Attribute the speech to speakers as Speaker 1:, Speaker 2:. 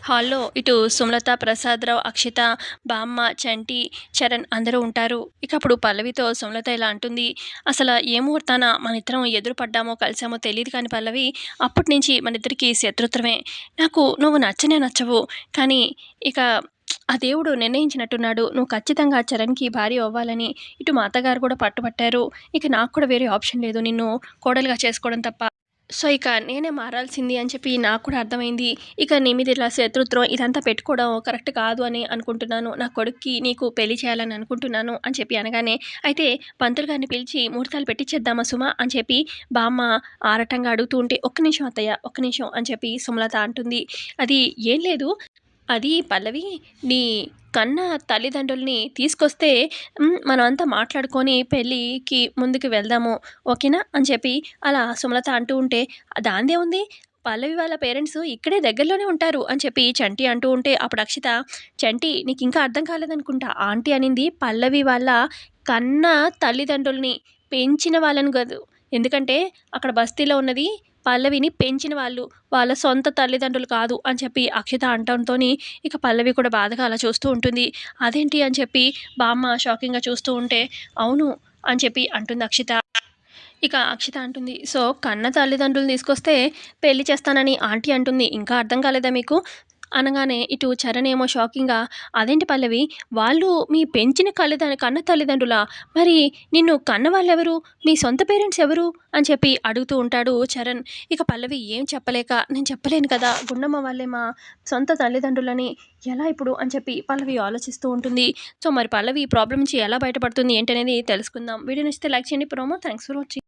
Speaker 1: హాల్లో ఇటు సుమలత ప్రసాదరావు అక్షిత బామ్మ చంటి చరణ్ అందరూ ఉంటారు. ఇక అప్పుడు పల్లవితో సుమలత ఇలా అంటుంది అసలు ఏ ముహూర్తాన మన ఇద్దరం ఎదురు పడ్డామో కలిసామో తెలియదు కానీ పల్లవి అప్పటి నుంచి మన ఇద్దరికి శత్రుత్వమే. నాకు నువ్వు నచ్చనే నచ్చవు కానీ ఇక ఆ దేవుడు నిర్ణయించినట్టున్నాడు. నువ్వు ఖచ్చితంగా చరణ్కి భార్య అవ్వాలని ఇటు మా అత్తగారు కూడా పట్టుబట్టారు. ఇక నాకు కూడా వేరే ఆప్షన్ లేదు. నిన్ను కోడలుగా చేసుకోవడం తప్ప. సో ఇక నేనే మారాల్సింది అని చెప్పి నాకు కూడా అర్థమైంది. ఇక నీ మీద ఇలా శత్రుత్వం ఇదంతా పెట్టుకోవడం కరెక్ట్ కాదు అని అనుకుంటున్నాను. నా కొడుక్కి నీకు పెళ్ళి చేయాలని అనుకుంటున్నాను అని చెప్పి అనగానే అయితే పంతులు గారిని పిలిచి ముహూర్తాలు పెట్టించేద్దామా సుమ? అని చెప్పి బామ్మ ఆరటంగా అడుగుతూ ఉంటే ఒక్క నిమిషం అత్తయ్య ఒక్క నిమిషం అని చెప్పి సుమలత అంటుంది. అది ఏం లేదు. అది పల్లవి నీ కన్న తల్లిదండ్రుల్ని తీసుకొస్తే మనమంతా మనం అంతా మాట్లాడుకొని పెళ్ళికి ముందుకు వెళ్దాము ఓకేనా? అని చెప్పి అలా సుమలత అంటూ ఉంటే దాందే ఉంది. పల్లవి వాళ్ళ పేరెంట్స్ ఇక్కడే దగ్గరలోనే ఉంటారు అని చెప్పి చంటి అంటూ ఉంటే అప్పుడు అక్షిత చంటి నీకు ఇంకా అర్థం కాలేదనుకుంటా. ఆంటీ అనింది పల్లవి వాళ్ళ కన్న తల్లిదండ్రుల్ని పెంచిన వాళ్ళని కాదు. ఎందుకంటే అక్కడ బస్తీలో ఉన్నది పల్లవిని పెంచిన వాళ్ళు వాళ్ళ సొంత తల్లిదండ్రులు కాదు అని చెప్పి అక్షిత అంటంతో ఇక పల్లవి కూడా బాధగా అలా చూస్తూ ఉంటుంది. అదేంటి? అని చెప్పి బామ్మ షాకింగ్గా చూస్తూ ఉంటే అవును అని చెప్పి అంటుంది అక్షిత. ఇక అక్షిత అంటుంది సో కన్న తల్లిదండ్రులు తీసుకొస్తే పెళ్ళి చేస్తానని ఆంటీ అంటుంది. ఇంకా అర్థం కాలేదా మీకు? అనగానే ఇటు చరణ్ ఏమో షాకింగ్గా అదేంటి పల్లవి? వాళ్ళు మీ పెంచిన కళ్ళ కన్న తల్లిదండ్రులా? మరి నిన్ను కన్న వాళ్ళెవరు? మీ సొంత పేరెంట్స్ ఎవరు? అని చెప్పి అడుగుతూ ఉంటాడు చరణ్. ఇక పల్లవి ఏం చెప్పలేక నేను చెప్పలేను కదా గుండమ్మ వాళ్ళే మా సొంత తల్లిదండ్రులని ఎలా ఇప్పుడు? అని చెప్పి పల్లవి ఆలోచిస్తూ ఉంటుంది. సో మరి పల్లవి ఈ ప్రాబ్లం నుంచి ఎలా బయటపడుతుంది ఏంటనేది తెలుసుకుందాం. వీడియో నచ్చితే లైక్ చేయండి. Promo thanks for watching.